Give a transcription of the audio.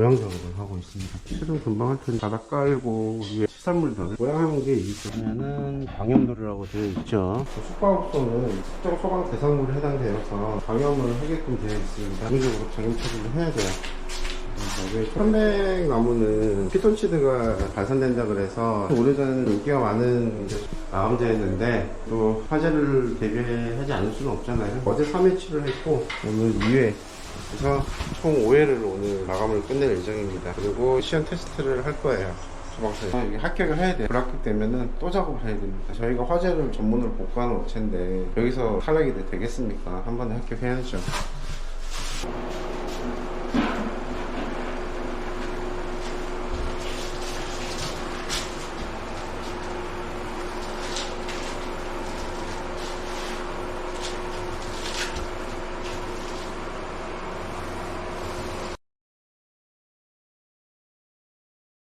모양 작업을 하고 있습니다. 실은 금방 할 텐데 바닥 깔고 위에 시설물들 모양하는 게 있죠. 보면은 방염도료라고 되어 있죠. 숙박업소는 특정 소방 대상물에 해당되어서 방염을 하게끔 되어 있습니다. 기본적으로 방염 처리를 해야 돼요. 편백 나무는 피톤치드가 발산된다 그래서 오래전에는 인기가 많은 이제 마감제였는데 또 화재를 대비하지 않을 수는 없잖아요. 어제 3회치를 했고 오늘 2회 그래서 총 5회를 오늘 마감을 끝낼 예정입니다. 그리고 시연 테스트를 할 거예요. 소방서에 이게 합격을 해야 돼요. 불합격 되면은 또 작업을 해야 됩니다. 저희가 화재를 전문으로 복구하는 업체인데 여기서 탈락이 되겠습니까? 한 번에 합격해야죠.